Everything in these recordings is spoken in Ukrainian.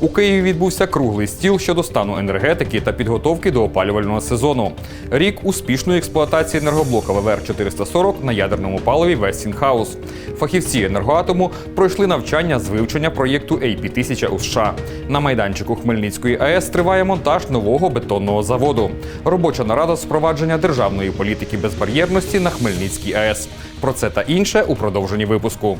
у Києві відбувся круглий стіл щодо стану енергетики та підготовки до опалювального сезону. Рік успішної експлуатації енергоблока ВВР 440 на ядерному паливі Вестінхаус. Фахівці енергоатому пройшли навчання з вивчення проєкту AP-1000 у США. На майданчику Хмельницької АЕС триває монтаж нового бетонного заводу. Робоча нарада з впровадження державної політики безбар'єрності на Хмельницькій АЕС. Про це та інше у продовженні випуску.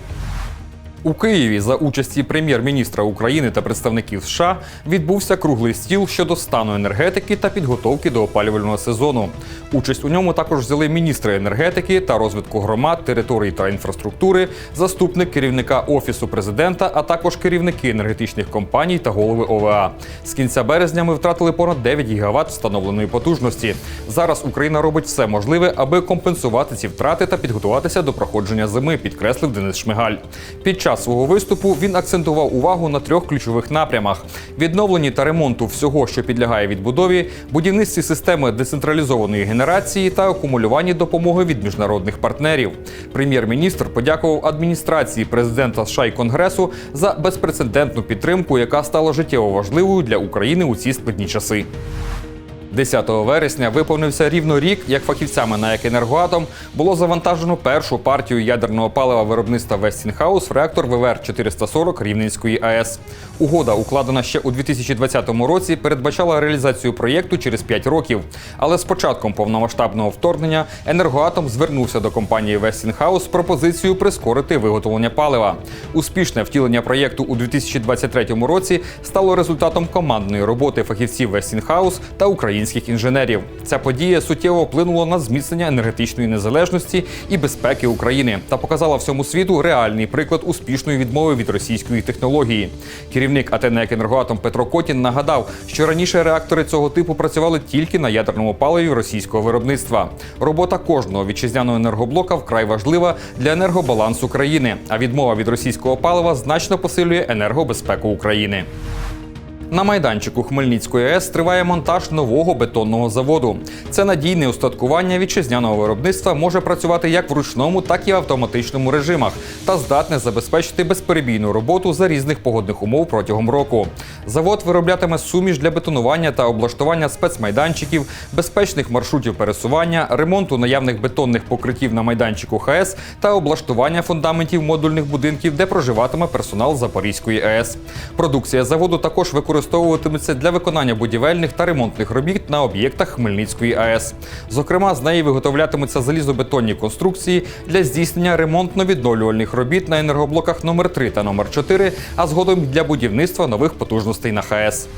У Києві за участі прем'єр-міністра України та представників США відбувся круглий стіл щодо стану енергетики та підготовки до опалювального сезону. Участь у ньому також взяли міністри енергетики та розвитку громад, територій та інфраструктури, заступник керівника офісу президента, а також керівники енергетичних компаній та голови ОВА. З кінця березня ми втратили понад 9 гігават встановленої потужності. Зараз Україна робить все можливе, аби компенсувати ці втрати та підготуватися до проходження зими, підкреслив Денис Шмигаль. Під час свого виступу він акцентував увагу на трьох ключових напрямах: відновленні та ремонту всього, що підлягає відбудові, будівництві системи децентралізованої генерації та акумулюванні допомоги від міжнародних партнерів. Прем'єр-міністр подякував адміністрації президента США і Конгресу за безпрецедентну підтримку, яка стала життєво важливою для України у ці складні часи. 10 вересня виповнився рівно рік, як фахівцями на «Енергоатом» було завантажено першу партію ядерного палива виробництва Вестінхаус в реактор ВВР 440 Рівненської АЕС. Угода, укладена ще у 2020 році, передбачала реалізацію проєкту через 5 років. Але з початком повномасштабного вторгнення енергоатом звернувся до компанії Вестінхаус з пропозицією прискорити виготовлення палива. Успішне втілення проєкту у 2023 році стало результатом командної роботи фахівців Вестінхаус та українських інженерів. Ця подія суттєво вплинула на зміцнення енергетичної незалежності і безпеки України та показала всьому світу реальний приклад успішної відмови від російської технології. Керівник АТНЕК «Енергоатом» Петро Котін нагадав, що раніше реактори цього типу працювали тільки на ядерному паливі російського виробництва. Робота кожного вітчизняного енергоблока вкрай важлива для енергобалансу країни, а відмова від російського палива значно посилює енергобезпеку України. На майданчику Хмельницької АЕС триває монтаж нового бетонного заводу. Це надійне устаткування вітчизняного виробництва може працювати як в ручному, так і в автоматичному режимах та здатне забезпечити безперебійну роботу за різних погодних умов протягом року. Завод вироблятиме суміш для бетонування та облаштування спецмайданчиків, безпечних маршрутів пересування, ремонту наявних бетонних покриттів на майданчику ХАЕС та облаштування фундаментів модульних будинків, де проживатиме персонал Запорізької АЕС. Продукція заводу також використовуватиметься для виконання будівельних та ремонтних робіт на об'єктах Хмельницької АЕС. Зокрема, з неї виготовлятимуться залізобетонні конструкції для здійснення ремонтно-відновлювальних робіт на енергоблоках номер 3 та номер 4 а згодом для будівництва нових потужностей на ХАЕС.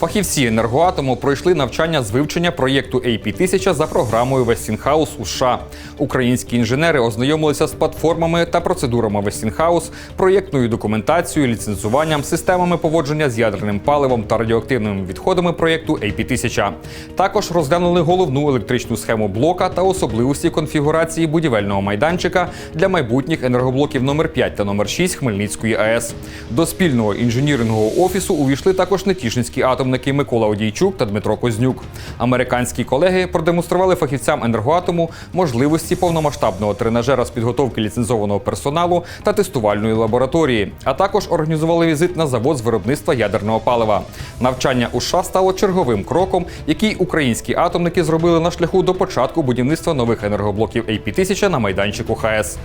Фахівці енергоатому пройшли навчання з вивчення проєкту AP-1000 за програмою Westinghouse у США. Українські інженери ознайомилися з платформами та процедурами Westinghouse, проєктною документацією, ліцензуванням, системами поводження з ядерним паливом та радіоактивними відходами проєкту AP-1000. Також розглянули головну електричну схему блока та особливості конфігурації будівельного майданчика для майбутніх енергоблоків номер 5 та номер 6 Хмельницької АЕС. До спільного інженірингового офісу увійшли також Нетішинський атомники Микола Одійчук та Дмитро Кознюк. Американські колеги продемонстрували фахівцям енергоатому можливості повномасштабного тренажера з підготовки ліцензованого персоналу та тестувальної лабораторії, а також організували візит на завод з виробництва ядерного палива. Навчання у США стало черговим кроком, який українські атомники зробили на шляху до початку будівництва нових енергоблоків AP-1000 на майданчику ХАЕС.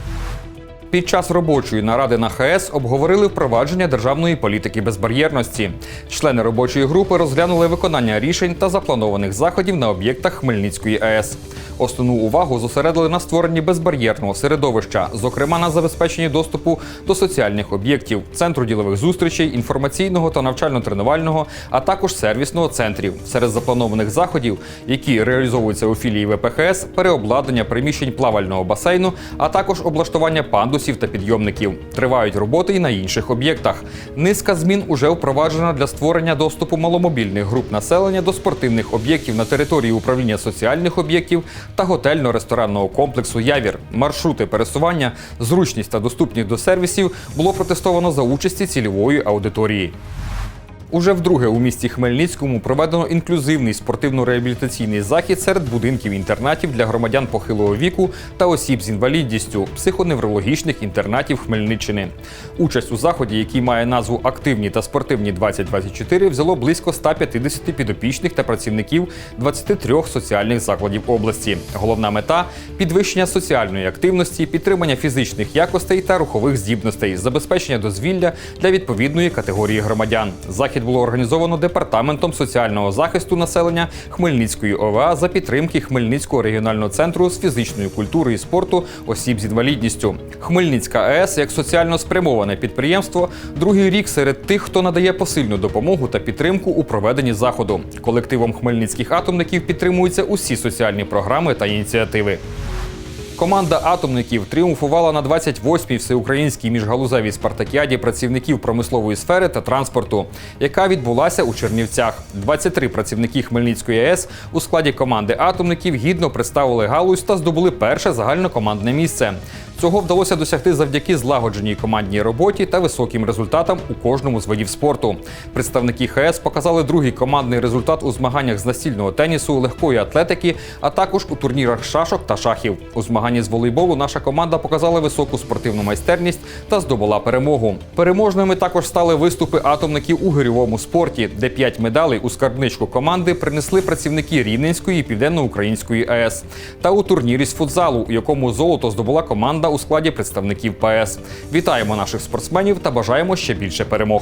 Під час робочої наради на ХАЕС обговорили впровадження державної політики безбар'єрності. Члени робочої групи розглянули виконання рішень та запланованих заходів на об'єктах Хмельницької АЕС. Основну увагу зосередили на створенні безбар'єрного середовища, зокрема на забезпеченні доступу до соціальних об'єктів, центру ділових зустрічей, інформаційного та навчально-тренувального, а також сервісного центрів. Серед запланованих заходів, які реалізовуються у філії ВПХС, переобладнання приміщень плавального басейну, а також облаштування пандусів та підйомників. Тривають роботи і на інших об'єктах. Низка змін уже впроваджена для створення доступу маломобільних груп населення до спортивних об'єктів на території управління соціальних об'єктів та готельно-ресторанного комплексу Явір. Маршрути пересування, зручність та доступність до сервісів було протестовано за участі цільової аудиторії. Уже вдруге у місті Хмельницькому проведено інклюзивний спортивно-реабілітаційний захід серед будинків інтернатів для громадян похилого віку та осіб з інвалідністю психоневрологічних інтернатів Хмельниччини. Участь у заході, який має назву Активні та спортивні 2024, взяло близько 150 підопічних та працівників 23 соціальних закладів області. Головна мета підвищення соціальної активності, підтримання фізичних якостей та рухових здібностей, забезпечення дозвілля для відповідної категорії громадян. Захід було організовано департаментом соціального захисту населення Хмельницької ОВА за підтримки Хмельницького регіонального центру з фізичної культури і спорту осіб з інвалідністю. Хмельницька АЕС як соціально спрямоване підприємство другий рік серед тих, хто надає посильну допомогу та підтримку у проведенні заходу. Колективом хмельницьких атомників підтримуються усі соціальні програми та ініціативи. Команда атомників тріумфувала на 28-й всеукраїнській міжгалузевій спартакіаді працівників промислової сфери та транспорту, яка відбулася у Чернівцях. 23 працівники Хмельницької АЕС у складі команди атомників гідно представили галузь та здобули перше загальнокомандне місце. Цього вдалося досягти завдяки злагодженій командній роботі та високим результатам у кожному з видів спорту. Представники ХС показали другий командний результат у змаганнях з настільного тенісу, легкої атлетики, а також у турнірах шашок та шахів. У змаганні з волейболу наша команда показала високу спортивну майстерність та здобула перемогу. Переможними також стали виступи атомників у гирьовому спорті, де п'ять медалей у скарбничку команди принесли працівники Рівненської і Південноукраїнської АЕС. Та у турнірі з футзалу, у якому золото здобула команда у складі представників ПАЕС. Вітаємо наших спортсменів та бажаємо ще більше перемог.